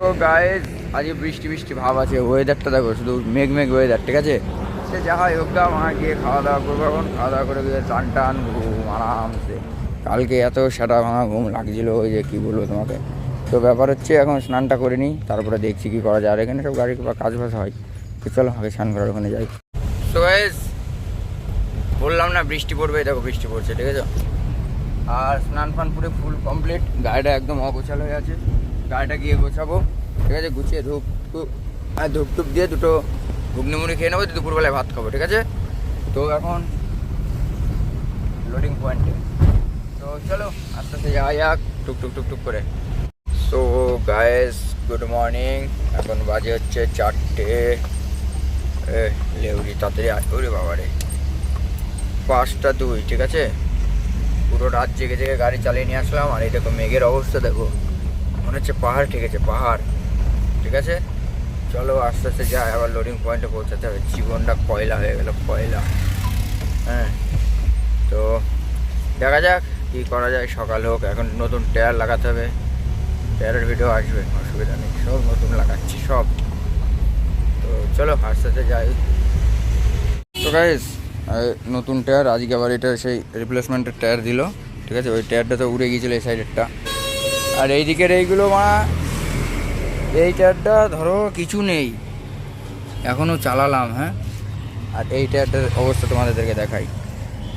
তো গায়ে আজকে বৃষ্টি বৃষ্টি ভাব আছে ওয়েদারটা দেখো, শুধু মেঘ মেঘ ওয়েদার ঠিক আছে? সে যা হয় গা, মা গিয়ে খাওয়া দাওয়া করব এখন, খাওয়া দাওয়া করে গিয়ে টান টান, ঘুম আরামসে। কালকে এত সেটা ভাঙা ঘুম লাগছিল ওই যে কী বলব তোমাকে? তো ব্যাপার হচ্ছে এখন স্নানটা করে নিই, তারপরে দেখছি কী করা যায়। আর এখানে সব গাড়ি কাজ বাজ হয়, তো চলো আগে স্নান করার ওখানে যাই। তো বললাম না বৃষ্টি পড়বে দেখো বৃষ্টি পড়ছে, ঠিক আছে? আর স্নান ফান পুরো ফুল কমপ্লিট গাড়িটা একদম অগোছাল হয়ে আছে। গাড়িটা গিয়ে গোছাবো। ঠিক আছে, গুছিয়ে ধূপ আর ধূপ টুপ দিয়ে দুটো ঘুগনি মুড়ি খেয়ে নেব দুপুরবেলায় ভাত খাব, ঠিক আছে? তো এখন লোডিং পয়েন্টে তো চলো, আস্তে আস্তে যাওয়া যাক টুক টুক টুক টুক করে। সো গায়েস গুড মর্নিং এখন বাজে হচ্ছে চারটে। লেউরি তাড়াতাড়ি বাবা রে। পাঁচটা দুই, ঠিক আছে? পুরো রাত জেগে জেগে গাড়ি চালিয়ে নিয়ে আসলাম, আর এই দেখো মেঘের অবস্থা, দেখো। মনে হচ্ছে পাহাড়, ঠিক আছে, পাহাড়, ঠিক আছে? চলো আস্তে আস্তে যাই, আবার লোডিং পয়েন্টে পৌঁছাতে হবে। জীবনটা কয়লা হয়ে গেল, কয়লা। হ্যাঁ তো দেখা যাক কী করা যায়, সকাল হোক, এখন নতুন টায়ার লাগাতে হবে। টায়ারের ভিডিও আসবে, অসুবিধা নেই, সব নতুন লাগাচ্ছি, সব। তো চলো আস্তে আস্তে যাই। তো গাইস নতুন টায়ার আজকে আবার এটা সেই রিপ্লেসমেন্টের টায়ার দিল, ঠিক আছে? ওই টায়ারটা তো উড়ে গিয়েছিল এই সাইডেরটা আর এই দিকের এইগুলো মা এই টায়ারটা ধরো কিছু নেই। এখনও চালালাম হ্যাঁ? আর এই টায়ারটার অবস্থা তোমাদেরকে দেখাই।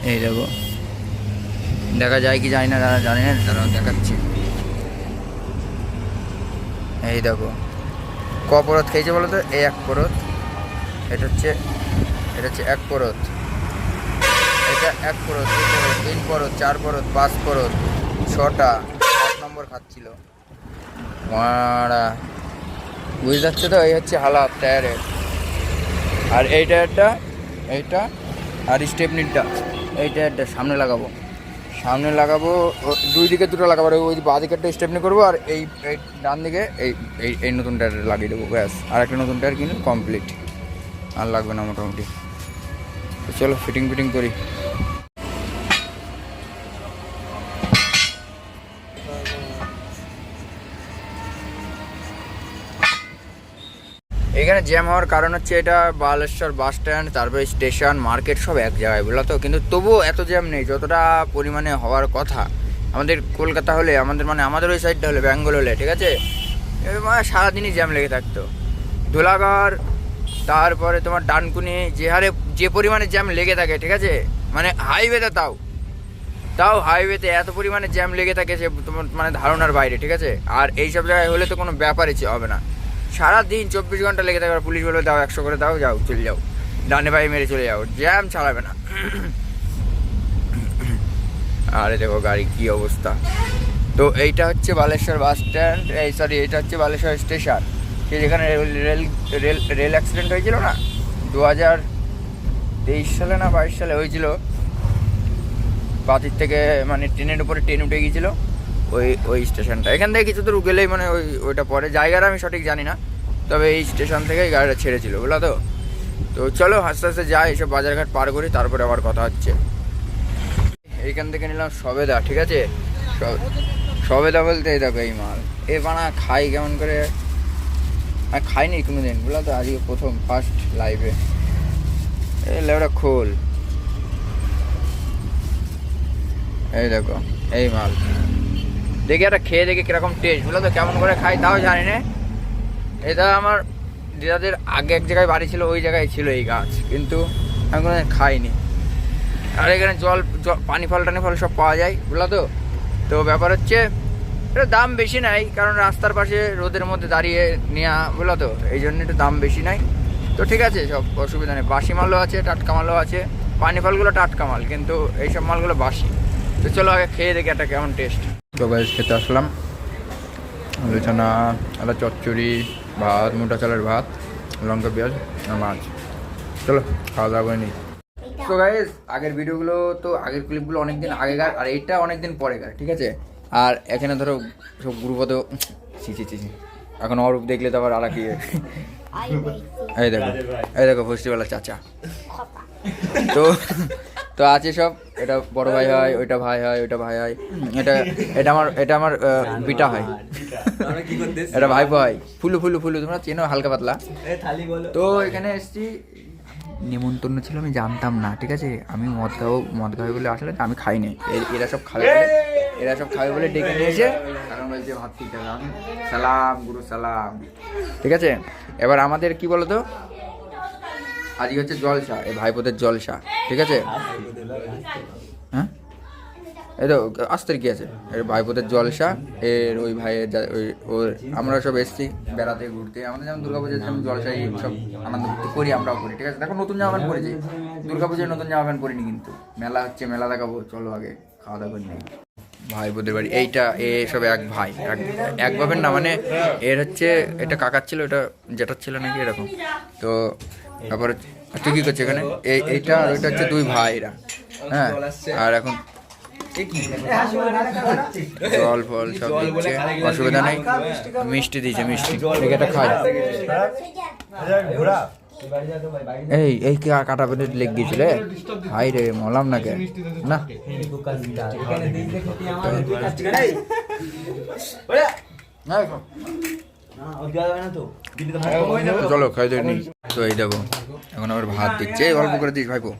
এই দেখো। দেখা যায় কি জানি না, যারা জানে না তারা দেখাচ্ছি। এই দেখো। ক পরত খেয়েছে বলো তো? এই এক পরত। এটা হচ্ছে এটা হচ্ছে এক পরত। এটা এক পরত, তিন পরত, চার পরত, পাঁচ পরত, ছটা। নম্বর খাচ্ছিল। মারা। বুঝতে পারছ তো? এই হচ্ছে হালাত টায়ারের আর এই টায়ারটা এইটা আর স্টেপনিরটা এই টায়ারটা সামনে লাগাবো। সামনে লাগাবো দুই দিকে দুটো লাগাবো ওই বাঁ দিকেরটা স্টেপনি করব, আর এই ডান দিকে এই এই নতুন টায়ার লাগিয়ে দেবো, ব্যাস। আর একটা নতুন টায়ার কিনে কমপ্লিট আর লাগবে না মোটামুটি। চলো ফিটিং ফিটিং করি। এখানে জ্যাম হওয়ার কারণ হচ্ছে এটা বালেশ্বর বাস স্ট্যান্ড, তারপরে স্টেশন, মার্কেট সব এক জায়গায়, বুঝলো তো? কিন্তু তবুও এত জ্যাম নেই, যতটা পরিমাণে হওয়ার কথা। আমাদের কলকাতা হলে, আমাদের মানে আমাদের ওই সাইডটা হলে, বেঙ্গল হলে, ঠিক আছে? মানে সারাদিনই জ্যাম লেগে থাকতো। ধুলাগড়, তারপরে তোমার ডানকুনি, যে হারে যে পরিমাণে জ্যাম লেগে থাকে, ঠিক আছে? মানে হাইওয়েতে তাও। তাও হাইওয়েতে এত পরিমাণে জ্যাম লেগে থাকে সে তোমার মানে ধারণার বাইরে, ঠিক আছে? আর এই সব জায়গায় হলে তো কোনো ব্যাপারই হবে না। সারা দিন চব্বিশ ঘণ্টা লেগে থাকবে পুলিশ বলবে, দাও একশো করে দাও, যাও, চলে যাও। ডানে পায়ে মেরে চলে যাও, জ্যাম ছাড়াবে না। আরে দেখো গাড়ি কি অবস্থা। তো এইটা হচ্ছে বালেশ্বর বাস স্ট্যান্ড, এই সরি এইটা হচ্ছে বালেশ্বর স্টেশন। সে যেখানে রেল রেল রেল অ্যাক্সিডেন্ট হয়েছিল না? দু হাজার তেইশ সালে না বাইশ সালে হয়েছিল? বাতির থেকে মানে ট্রেনের উপরে ট্রেন উঠে গিয়েছিল। ওই ওই স্টেশনটা। এখান থেকে কিছু দূর গেলেই মানে ওই, ওইটা পরে। জায়গাটা আমি সঠিক জানি না, তবে এই স্টেশন থেকে এই গাড়িটা ছেড়েছিল, বুঝলো তো? তো চলো, আস্তে আস্তে যাই, এসব বাজারঘাট পার করি, তারপরে আবার কথা হচ্ছে। এইখান থেকে নিলাম সবেদা, ঠিক আছে? সব- সবেদা বলতে এই দেখো এই মাল। এ বানা, খাই কেমন করে? আর খাইনি কোনো দিন বুঝলো তো? আজকে প্রথম ফার্স্ট লাইভে এই লেবটা খোল। এই দেখো, এই মাল। দেখি একটা খেয়ে দেখি কীরকম টেস্ট বুঝলো তো, কেমন করে খাই তাও জানি না। এটা আমার দিদাদের আগে এক জায়গায় বাড়ি ছিল, ওই জায়গায় ছিল এই গাছ। কিন্তু আমি কোনো খাইনি। আর এখানে জল পানি ফল টানি ফল সব পাওয়া যায় বুঝলো তো। তো ব্যাপার হচ্ছে, এটা দাম বেশি নাই, কারণ রাস্তার পাশে রোদের মধ্যে দাঁড়িয়ে নেওয়া বুঝলো তো। এই জন্য একটু দাম বেশি নাই। তো ঠিক আছে, সব অসুবিধা নেই। বাসি মালও আছে, টাটকা মালও আছে। পানি ফলগুলো টাটকা মাল, কিন্তু এইসব মালগুলো বাসি। তো চলো আগে খেয়ে দেখি একটা কেমন টেস্ট তো গাইজ খেতে আসলাম। আলোচনা একটা চচ্চড়ি ভাত মোটা চালের ভাত লঙ্কা পেঁয়াজ আর মাছ। চলো খাওয়া দাওয়া করে নিই। তো গাইজ আগের ভিডিওগুলো তো আগের ক্লিপগুলো অনেকদিন আগেকার আর এইটা অনেকদিন পরেকার ঠিক আছে? আর এখানে ধরো সব গ্রুপত ছি ছি। এখন অরূপ দেখলে তো আবার আর কি? এই দেখো এই দেখো ফেস্টিভ্যালের চাচা। তো তো আছে সব। এটা বড় ভাই হয়, ওইটা ভাই হয়, ওইটা ভাই হয়। এটা এটা আমার এটা আমার বিটা হয়। এটা ভাই ভাই। ফুলু ফুলু ফুলু, তোমরা চেনো হালকা পাতলা। তো এখানে এসেছি। নিমন্ত্রণ ছিল, আমি জানতাম না, ঠিক আছে? আমি মদ খাব, মদ খাবে বলে আসলে আমি খাইনি। এ- এরা সব খাবে এরা সব খাবে বলে ডেকে নিয়েছে কারণ বলছে সালাম, গুরু, সালাম। ঠিক আছে? এবার আমাদের কি বলতো? আজকে হচ্ছে জলসা, এই ভাইপোদের জলসা, ঠিক আছে? হ্যাঁ? এই তো আসতে কি আছে? এর ভাইপোদের জলসা, এর ওই ভাইয়ের ওই, ওর, আমরা সব এসছি বেড়াতে, ঘুরতে, আমাদের যেমন দুর্গা পুজোর যেমন জলসাই সব আনন্দ করতে করি, আমরাও করি, ঠিক আছে? দেখো, নতুন জামা প্যান্ট পরেছি। দুর্গা পুজোয় নতুন জামা প্যান্ট পরিনি কিন্তু। মেলা হচ্ছে, মেলা দেখাবো, চলো আগে খাওয়া দাওয়া করে নিই। ভাই বোধের বাড়ি, এইটা, এ সব এক ভাই এক বাপের না মানে এর হচ্ছে, এটা কাকার ছিল, এটা জেঠার ছিল নাকি, এরকম। তো তারপর তুই কি করছিস এখানে? এই এইটা আর ওইটা হচ্ছে দুই ভাইরা। হ্যাঁ আর এখন জল ফল সব দিচ্ছে। অসুবিধা নেই। মিষ্টি দিয়েছে মিষ্টি। ঠিক এটা খাই এই এই কি কাটা পেটে লেগ গিয়েছিল? রে হাই রে মলাম না কে না না, এখন। চলো খাই নি। তো এই দেখো এখন আবার ভাত দিচ্ছে। এই অল্প করে দিস ভাইপো।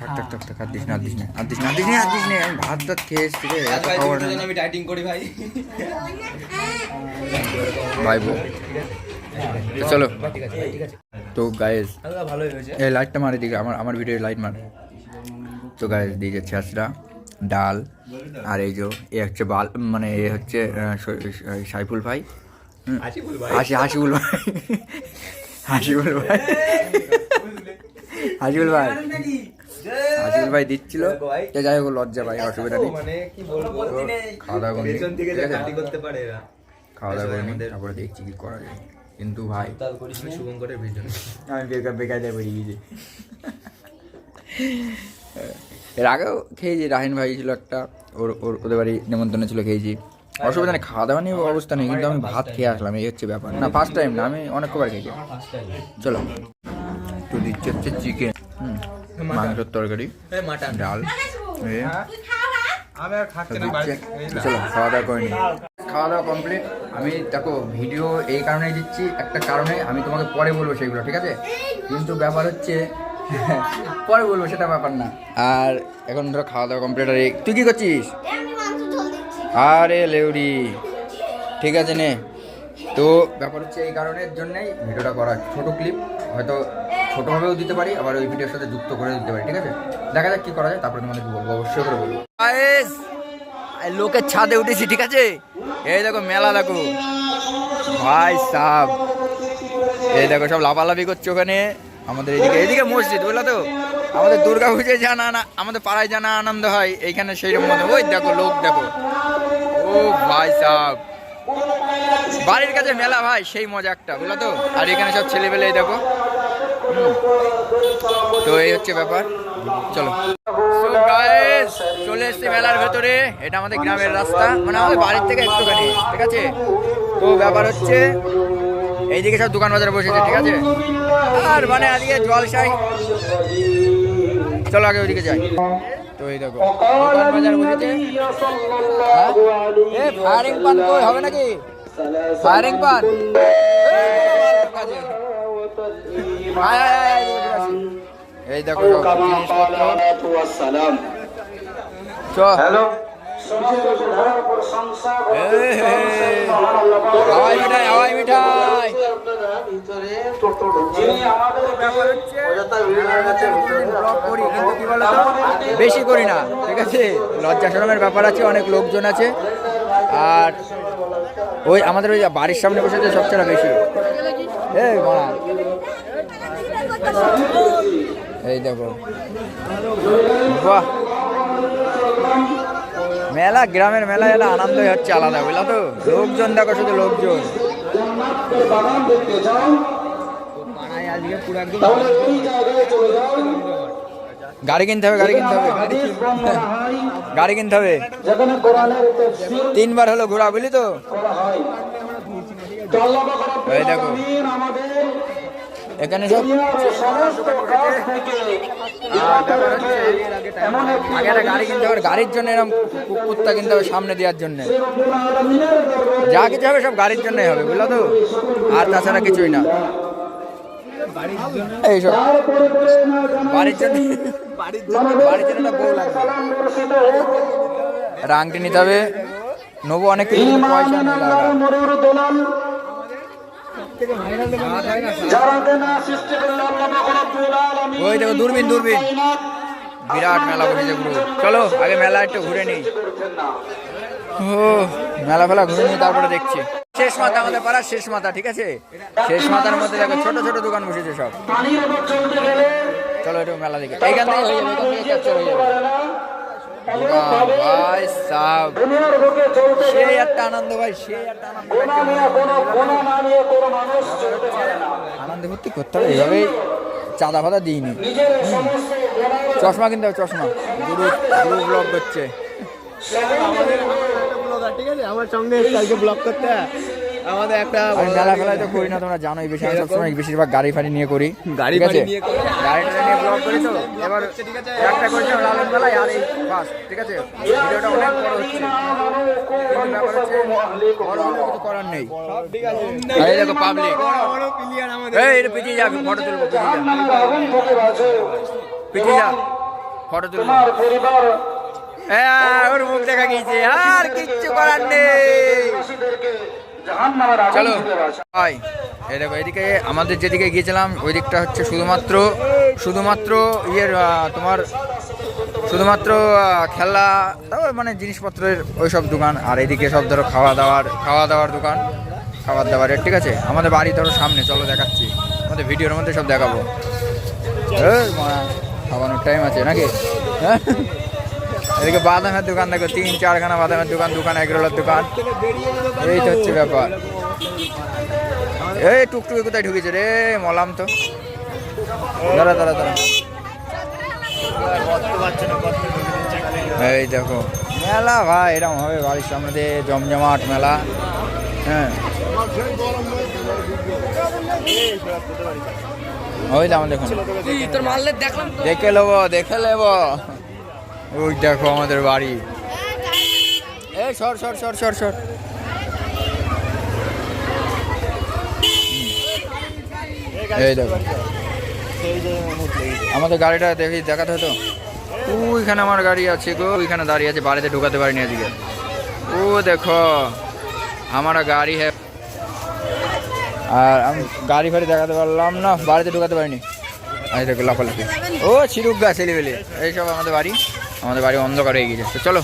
থাক থাক থাক থাক আর দিস না আর দিস না আর দিস না আর দিস না আর দিস না। আমি ভাত টাত খেয়ে এসছি রে এত খাবার না। আমি ডাইটিং করি ভাই। ভাইপো। চলো। তো গায়েস এই লাইটটা মারে দিকে আমার আমার ভিডিও লাইট মার। তো গায়ে দিয়ে যাচ্ছে আজরা ডাল আর এই যে এ হচ্ছে বাল মানে এ হচ্ছে সাইফুল ভাই। হুম। হাসি হাসিবুল ভাই। হাসিবুল ভাই। হাসিবুল ভাই। হাসিবুল ভাই। দিচ্ছিল। যাই হোক লজ্জা ভাই অসুবিধা নেই। মানে খাওয়া দাওয়া করতে পারে এরা। খাওয়া দাওয়া করে নিই, তারপরে দেখছি কি করা যায়। কিন্তু ভাই ভিডিও আমি বেকার বেকার দিয়ে বেরিয়ে গেছি। এর আগেও খেয়েছি রাহিন ভাই ছিল একটা ওর ওর ওদের বাড়ি নেমন্তন্ন ছিল খেয়েছি। অসুবিধা নেই খাওয়া দাওয়া নিয়ে অবস্থা নেই কিন্তু আমি ভাত খেয়ে আসলাম এই হচ্ছে ব্যাপার। না ফার্স্ট টাইম না আমি অনেক কবার খেয়েছি। চলো। তো দিচ্ছে হচ্ছে চিকেন মাংসের তরকারি ডাল। তো চলো খাওয়া দাওয়া করে নিই। খাওয়া দাওয়া কমপ্লিট আমি দেখো ভিডিও এই কারণেই দিচ্ছি একটা কারণে আমি তোমাকে পরে বলব সেইগুলো ঠিক আছে? কিন্তু ব্যাপার হচ্ছে পরে বলব সেটা ব্যাপার না। আর এখন ধরো খাওয়া দাওয়া কমপ্লিট আর তুই কি করছিস? আরে লেউরি ঠিক আছে নে। তো ব্যাপার হচ্ছে এই কারণের জন্যই ভিডিওটা করা ছোট ক্লিপ হয়তো ছোটোভাবেও দিতে পারি, আবার ওই ভিডিওর সাথে যুক্ত করে দিতে পারি, ঠিক আছে? দেখা যাক কি করা যায়, তারপরে তোমাদেরকে বলব, অবশ্যই করে বলব। লোকের ছাদে উঠেছি, ঠিক আছে? এই দেখো মেলা, দেখো। ভাই সাহ এই দেখো সব লাফালাফি করছে ওখানে। আমাদের এদিকে এদিকে মসজিদ, বুঝলা তো? আমাদের দুর্গা পুজোয় জানা না আমাদের পাড়ায় জানা আনন্দ হয়, এইখানে সেই রকম ওই দেখো, লোক দেখো। ও ভাই সাহ বাড়ির কাছে মেলা ভাই, সেই মজা একটা, বুঝলা তো? আর এখানে সব ছেলেবেলে দেখো। তো এই হচ্ছে ব্যাপার। চলো। চলে এসছি মেলার ভেতরে। এটা আমাদের গ্রামের রাস্তা। মানে আমাদের বাড়ির থেকে একটুখানি, ঠিক আছে? তো ব্যাপার হচ্ছে এইদিকে সব দোকান বাজার বসেছে ঠিক আছে? আর মানে আজকে জলসাই চলো আগে ওইদিকে যাই। তো এই দেখো দোকান বাজার বসেছে। হ্যাঁ? এ ফায়ারিং পান কই হবে নাকি? ফায়ারিং পান। এই দেখো জিনিসপত্র। হ্যালো? হাওয়াই মিঠাই হাওয়াই মিঠাই। বেশি করি না ঠিক আছে? লজ্জা শরমের ব্যাপার আছে অনেক লোকজন আছে। আর ওই আমাদের ওই বাড়ির সামনে বসে যে সবচেয়ে বেশি। এই দেখো। বাহ। মেলা, গ্রামের মেলা এটা আনন্দই হচ্ছে আলাদা, বুঝলা তো? লোকজন দেখো শুধু লোকজন। গাড়ি কিনতে হবে, গাড়ি কিনতে হবে। গাড়ি কিনতে হবে। তিনবার হলো ঘোরা, বুঝলি তো? দেখো। এখানে সব একটি আগে একটা গাড়ি কিনতে হবে গাড়ির জন্য এরকম কুত্তা কিনতে হবে সামনে দেওয়ার জন্য। যা কিছু হবে সব গাড়ির জন্যই হবে বুঝলো তো? আর তাছাড়া কিছুই না। এইসব বাড়ির জন্য বাড়ির জন্য একটা বউ লাগবে। রাংটি নিতে হবে। নেব অনেক কিছু পয়সা ওই দেখো দূরবীন দূরবীন। বিরাট মেলা বসেছে চলো আগে মেলা একটু ঘুরে নিই। ও মেলা ফেলা ঘুরে নিই তারপরে দেখছি। শেষ মাথা আমাদের পাড়ার শেষ মাথা ঠিক আছে? শেষ মাথার মধ্যে দেখো ছোট ছোট দোকান বসেছে সব। পানির ওপর চলতে গেলে চলো একটু মেলা দেখে। এইখান থেকে হয়ে যাবে ক্যাপচার হয়ে যাবে। ভাই গেলে একটা আনন্দ, ভাই, সেই একটা আনন্দ। করতে হবে এইভাবেই চাঁদা ফাদা দিইনি। চশমা কিনতে হবে, চশমা। গুরু গুরু ব্লগ করছে। ঠিক আছে? আমার সঙ্গে কালকে ব্লগ করতে আমাদের একটা মেলা ফেলায় তো করি না তোমরা জানোই বেশি আমি সবসময় বেশিরভাগ গাড়ি ফাড়ি নিয়ে করি গাড়ি ফাড়ি নিয়ে করি। গাড়ি নিয়ে ব্লগ করি তো? এবার একটা করেছে লালন মেলায় আর এই ফার্স্ট ঠিক আছে? ভিডিওটা অনেক বড় হচ্ছে। ফটো তুলবো ওর মুখ দেখা গিয়েছে। আর কিচ্ছু করার নেই। চলো। ভাই এই দেখো এদিকে আমাদের যেদিকে গিয়েছিলাম ওই দিকটা হচ্ছে শুধুমাত্র শুধুমাত্র ইয়ের তোমার শুধুমাত্র খেলা তারপর মানে জিনিসপত্রের ওই সব দোকান আর এদিকে সব ধরো খাওয়া দাওয়ার খাওয়া দাওয়ার দোকান খাবার দাবারের ঠিক আছে? আমাদের বাড়ি ধরো সামনে চলো দেখাচ্ছি। আমাদের ভিডিওর মধ্যে সব দেখাবো। খাওয়ানোর টাইম আছে নাকি? হ্যাঁ? এদিকে বাদামের দোকান দেখো তিন চারখানা বাদামের দোকান দোকান এগরোলার দোকান। এই তো হচ্ছে ব্যাপার। এই টুকটুকি কোথায় ঢুকেছে রে? মলাম তো। দাঁড়া দাঁড়া দাঁড়া। এই দেখো। মেলা ভাই এরকম হবে বাড়ির সামনে দিয়ে জমজমাট মেলা। হ্যাঁ। ওই দাম দেখুন দেখে নেব দেখে নেব। ওই দেখো আমাদের বাড়ি। এই সর সর সর সর সর। এই দেখো। আমাদের গাড়িটা দেখি, দেখাতে হতো? ওইখানে আমার গাড়ি আছে গো, ওইখানে দাঁড়িয়ে আছে, বাড়িতে ঢুকাতে পারিনি আজকে ও দেখো, আমার গাড়ি হ্যাঁ আর আমি গাড়ি ফাড়ি দেখাতে পারলাম না, বাড়িতে ঢুকাতে পারিনি। এই দেখো লাফালাফি। ও ছিরুক গা ছেলেবেলে এইসব আমাদের বাড়ি। আমাদের বাড়ি অন্ধকার হয়ে গিয়েছে। তো চলো